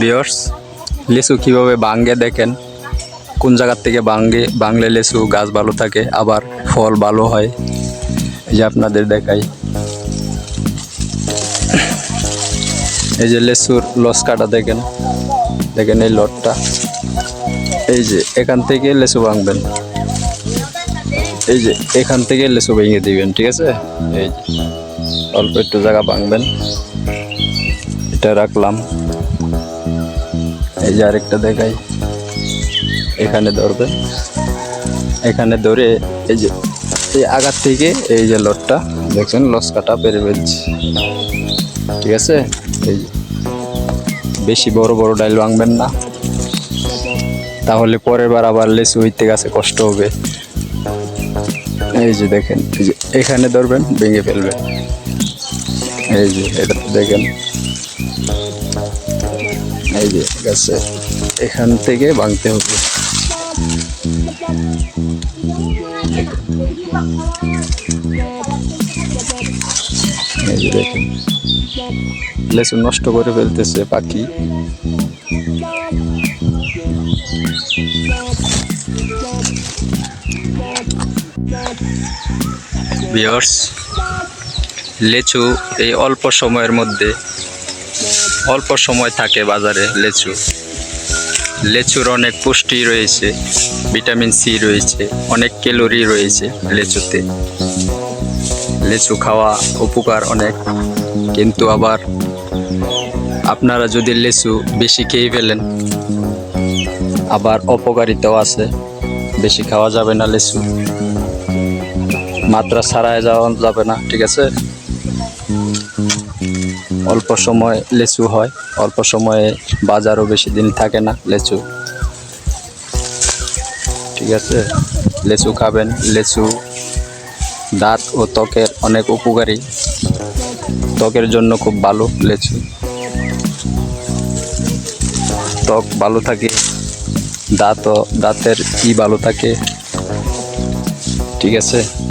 বিয়র্স লিচু কীভাবে বাঙ্গে দেখেন? কোন জায়গার থেকে বাঙ্গে বাংলে লিচু গাছ ভালো থাকে, আবার ফল ভালো হয়? এই যে আপনাদের দেখাই। এই যে লেচুর লস্কাটা দেখেন। দেখেন এই লটটা। এই যে এখান থেকে লেচু ভাঙবেন। এই যে এখান থেকে লেচু ভেঙে দিবেন, ঠিক আছে? এই অল্প একটু জায়গা ভাঙবেন। এটা রাখলাম। এই যে আরেকটা দেখাই। এখানে ধরবে। এখানে ধরে এই যে, এই আগার থেকে এই যে লটটা, দেখছেন, লস কাটা পেরে ফেলছি। ঠিক আছে? এই বেশি বড় বড় ডাইল ভাঙবেন না। তাহলে পরের বার আবার লেচু হইতে গেছে, কষ্ট হবে। এই যে দেখেন, এই যে এখানে ধরবেন, ভেঙে ফেলবেন। এই যে, এটা দেখেন। এই যে গাছে এখান থেকে ভাঙতে হবে। লেচু নষ্ট করে ফেলতেছে পাখি। বিয়ার্স লেচু এই অল্প সময়ের মধ্যে অল্প সময় থাকে বাজারে লেচু। লেচুর অনেক পুষ্টি রয়েছে, ভিটামিন সি রয়েছে, অনেক ক্যালোরি রয়েছে লেচুতে। লেচু খাওয়া উপকার অনেক, কিন্তু আবার আপনারা যদি লেচু বেশি খেয়ে ফেলেন, আবার অপকারিতাও আছে, বেশি খাওয়া যাবে না লেচু। মাত্রা ছাড়ায় যাওয়া যাবে না, ঠিক আছে? অল্প সময় লেচু হয়, অল্প সময়ে বাজারও বেশি দিন থাকে না লেচু। ঠিক আছে? লেচু খাবেন, লেচু, দাঁত ও ত্বকের অনেক উপকারী। ত্বকের জন্য খুব ভালো লেচু। ত্বক ভালো থাকে দাঁতও দাঁতের ই ভালো থাকে। ঠিক আছে?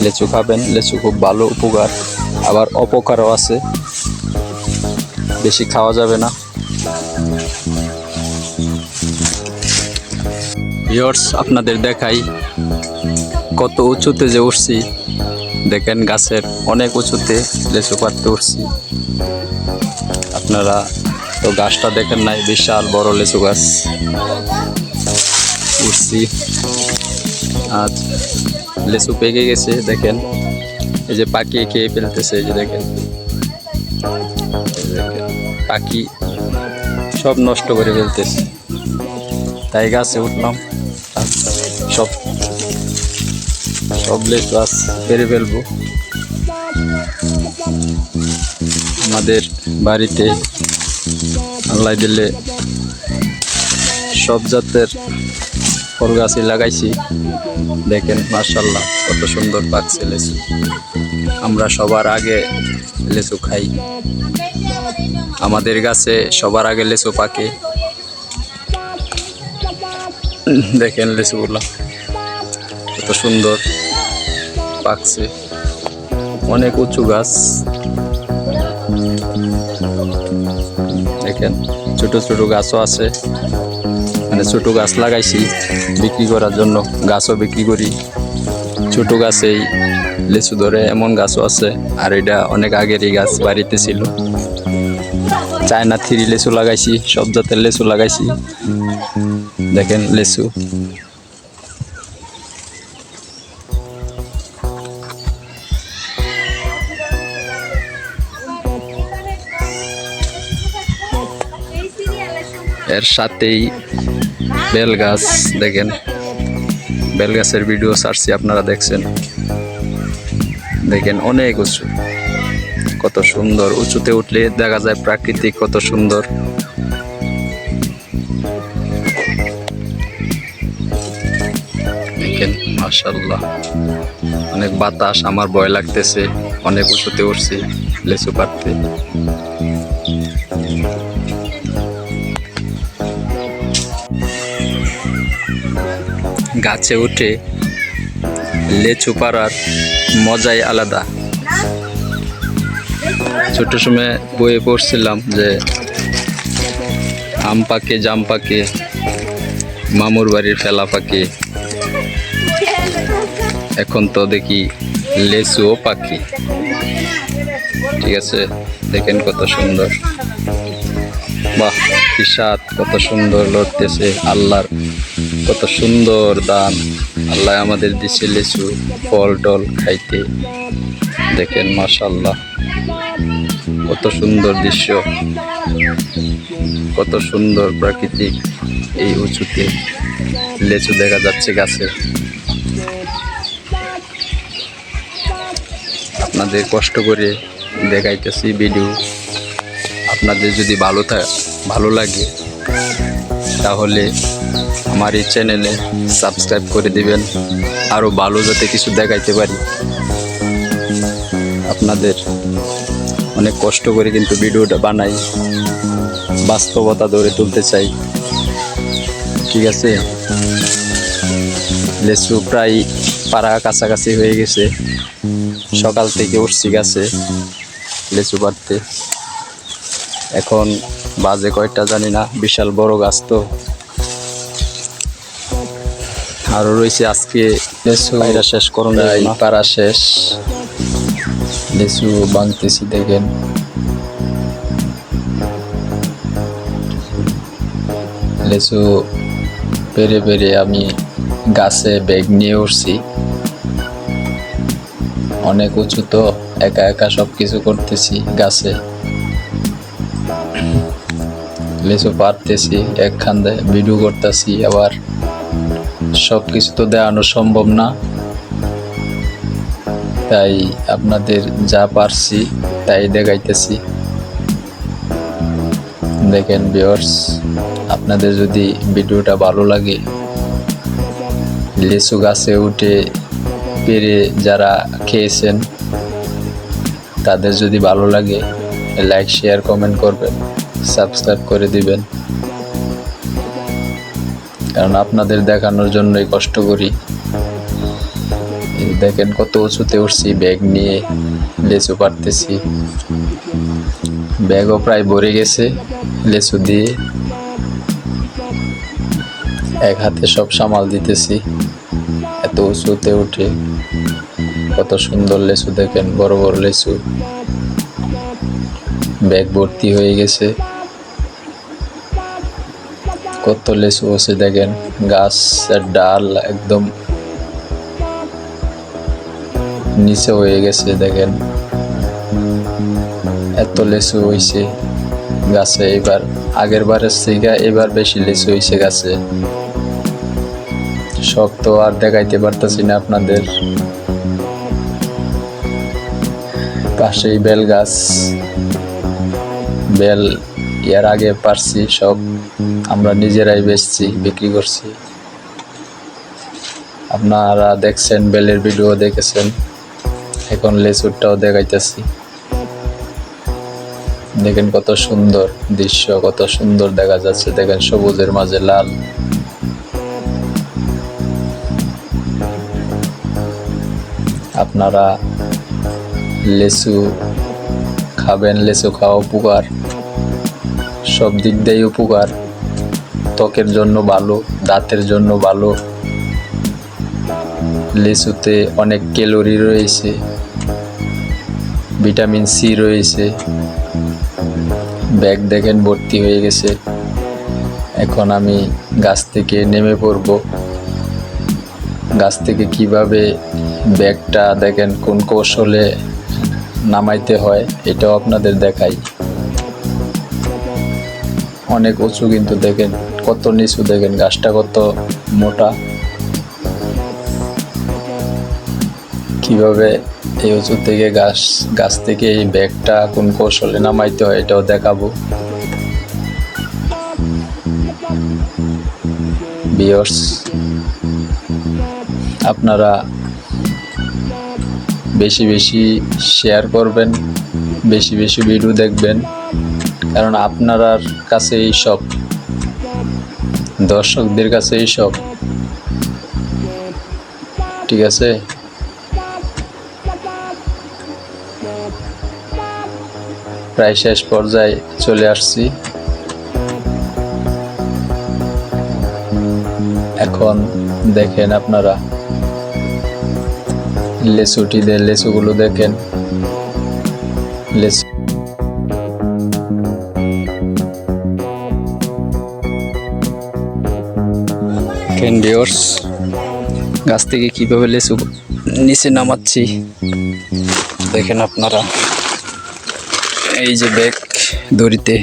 লেচু খাবেন, লেচু খুব ভালো উপকার। আবার অপকারও আছে। বেশি খাওয়া যাবে না। ভিওর্স আপনাদের দেখাই কত উঁচুতে যে উঠছি। দেখেন গাছের অনেক উঁচুতে লেচু পাড়তে উঠছি। আপনারা তো গাছটা দেখেন নাই, বিশাল বড় লেচু গাছ। উঠছি। আজ লেচু পেকে গেছে, দেখেন। এই যে পাখি খেয়ে ফেলতেছে, এই যে দেখেন। পাখি সব নষ্ট করে ফেলতেছে। তাই গাছে উঠলাম, সব সব লেচু আজ পেরে ফেলব। আমাদের বাড়িতে আল্লাহ দিলে সব জাতের ফল গাছই লাগাইছি। দেখেন মার্শাল্লাহ কত সুন্দর পাকছে লেচু আমরা সবার আগে লেচু খাই। আমাদের গাছে সবার আগে লেচু পাকে। দেখেন লেচুগুলো, কত সুন্দর পাকছে। অনেক উঁচু গাছ। দেখেন, ছোট ছোট গাছও আছে। মানে ছোট গাছ লাগাইছি, বিক্রি করার জন্য গাছও বিক্রি করি। ছোট গাছেই লিচু ধরে এমন গাছও আছে, আর এটা অনেক আগেরই গাছ, বাড়িতে ছিল। চায়না থ্রি লেচু লাগাইছি, সব জাতের লেচু লাগাইছি। দেখেন লেচু। এর সাথেই বেল গাছ, দেখেন। বেল গাছের ভিডিও ছাড়ছি আপনারা দেখছেন। দেখেন, অনেক উঁচু। কত সুন্দর। উঁচুতে উঠলে দেখা যায় প্রাকৃতিক কত সুন্দর। দেখেন মাশাল্লাহ অনেক বাতাস, আমার ভয় লাগতেছে। অনেক উঁচুতে উঠছি, লেচু পাড়তে গাছে উঠে লেচু পাড়ার মজাই আলাদা। ছোট সময় বইয়ে পড়ছিলাম যে আম পাকে, জাম পাকে, মামুর বাড়ির ফেলা পাকে। এখন তো দেখি লেচুও পাখি। ঠিক আছে, দেখেন কত সুন্দর। বাহ, কি কত সুন্দর লড়তেছে আল্লাহর কত সুন্দর দান। আল্লাহ আমাদের দিছে লেচু, ফল, টল খাইতে। দেখেন মাশাল্লাহ কত সুন্দর দৃশ্য। কত সুন্দর প্রাকৃতিক এই উঁচুতে লেচু দেখা যাচ্ছে গাছে। আপনাদের কষ্ট করে দেখাইতেছি ভিডিও। আপনাদের যদি ভালো থা, ভালো লাগে তাহলে আমার এই চ্যানেলে সাবস্ক্রাইব করে দিবেন। আরও ভালো যাতে কিছু দেখাইতে পারি। আপনাদের অনেক কষ্ট করে কিন্তু ভিডিওটা বানাই, বাস্তবতা ধরে তুলতে চাই। ঠিক আছে? লেচু প্রায় পাড়া কাছাকাছি হয়ে গেছে। সকাল থেকে উঠছি গাছে লেচু পাড়তে। এখন বাজে কয়টা জানি না বিশাল বড় গাছ তো। আরও রয়েছে আজকে এটা শেষ করুন পাড়া শেষ। লেচু বাংতেছি দেখেন। লেচু পেরে পেরে আমি গাছে ব্যাগ নিয়ে উঠছি। অনেক উঁচু তো একা একা সব কিছু করতেছি গাছে। লেচু পারতেছি একখান ভিডিও করতেছি, আবার সব কিছু তো দেখানো সম্ভব না। তাই আপনাদের যা পারছি তাই দেখাইতেছি। দেখেন বিয়ার্স আপনাদের যদি ভিডিওটা ভালো লাগে, লিচু গাছে উঠে পেরে যারা খেয়েছেন, তাদের যদি ভালো লাগে লাইক শেয়ার কমেন্ট করবেন। সাবস্ক্রাইব করে দিবেন। কারণ আপনাদের দেখানোর জন্যই কষ্ট করি। দেখেন কত উঁচুতে উঠছি, ব্যাগ নিয়ে লেচু পারতেছি ব্যাগও প্রায় ভরে গেছে, লেচু দিয়ে এক হাতে সব সামাল দিতেছি। এত উঁচুতে উঠে কত সুন্দর লেচু দেখেন, বড় বড় লেচু। ব্যাগ ভর্তি হয়ে গেছে। কত লেচু আছে দেখেন, গাছের ডাল একদম নিচে হয়ে গেছে দেখেন। এত লেচু হয়েছে গাছে এবার, আগের বারের থেকে এবার বেশি লেচু হয়েছে গাছে। সব তো আর দেখাইতে পারতেছি না আপনাদের। পাশেই বেল গাছ, বেল এর আগে পারছি, সব আমরা নিজেরাই বেচছি, বিক্রি করছি। আপনারা দেখছেন, বেলের ভিডিও দেখেছেন। এখন লেচুরটাও দেখাইতেছি। দেখেন কত সুন্দর দৃশ্য, কত সুন্দর দেখা যাচ্ছে। দেখেন সবুজের মাঝে লাল। আপনারা লেচু খাবেন, লেচু খাওয়া উপকার। সব দিক দিয়েই উপকার। ত্বকের জন্য ভালো, দাঁতের জন্য ভালো। লিচুতে অনেক ক্যালোরি রয়েছে। ভিটামিন সি রয়েছে। ব্যাগ দেখেন, ভর্তি হয়ে গেছে। এখন আমি গাছ থেকে নেমে পড়ব। গাছ থেকে কীভাবে ব্যাগটা দেখেন, কোন কৌশলে নামাইতে হয়, এটাও আপনাদের দেখাই। অনেক উঁচু কিন্তু দেখেন, কত নিচু দেখেন, গাছটা কত মোটা। কীভাবে এই উঁচু থেকে গাছ গাছ থেকে এই ব্যাগটা কোন কৌশলে নামাইতে হয় এটাও দেখাবো। আপনারা বেশি বেশি শেয়ার করবেন, বেশি বেশি ভিডিও দেখবেন। কারণ আপনার কাছে এইসব দর্শকদের কাছে এইসব ঠিক আছে? প্রায় শেষ পর্যায়ে চলে আসছি। এখন দেখেন আপনারা লেচুটি দিয়ে লেচুগুলো দেখেন। লেচু ক্যান্ডিওর্স গাছ থেকে কীভাবে লেচু নিচে নামাচ্ছি, দেখেন আপনারা। এই যে ব্যাগ দড়িতে,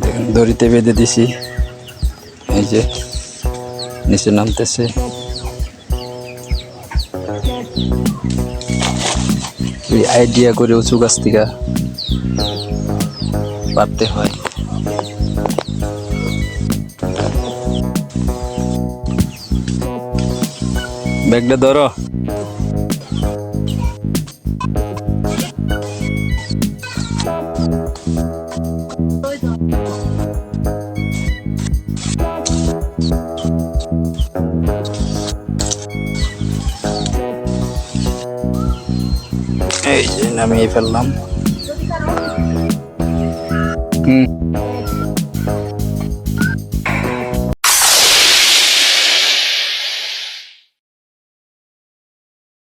দেখেন, দড়িতে বেঁধে দিছি। এই যে নিচে নামতেছে। আইডিয়া করে উঁচু গাছ থেকে পারতে হয়। ব্যাগটা ধরো। এই নামিয়ে ফেললাম। হুম।